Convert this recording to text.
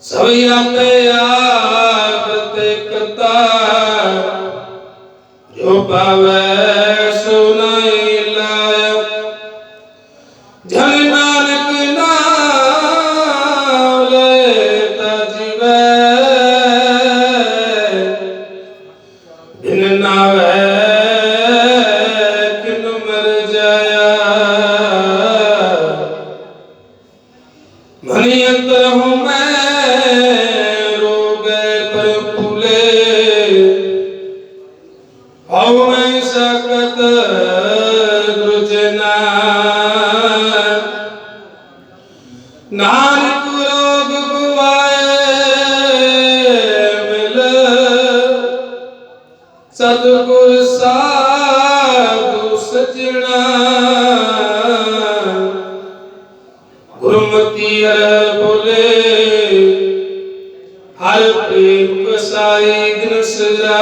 ਸਭ ਆਪੇ ਆਪ ਤੇ ਕਰਤਾ ਜੋ ਪਾਵੈ ਸੋ ਲਾਇ ਜਨ ਨਾਨਕ ਨਾਮ ਲੈ ਤਾ ਜੀਵੈ। ਬਿਨ ਨਾਵੈ ਮਨੀ ਅੰਤਰ ਹੂੰ ਮੈਂ, ਰੋਗੇ ਪਰ ਭੁਲੇ। ਹਉ ਮੈਂ ਸਕਤ ਦੁਜਨਾ ਨਾਨਕ ਰੋਗ ਗਵਾਏ ਮਿਲ। ਸਤਿਗੁਰ ਸਾਧੂ ਗੁਰਮਤੀ ਅਰ ਬੋਲੇ ਹਰ ਪ੍ਰੇਮ ਕਸਾਈ ਦਿਨ ਸਜਾ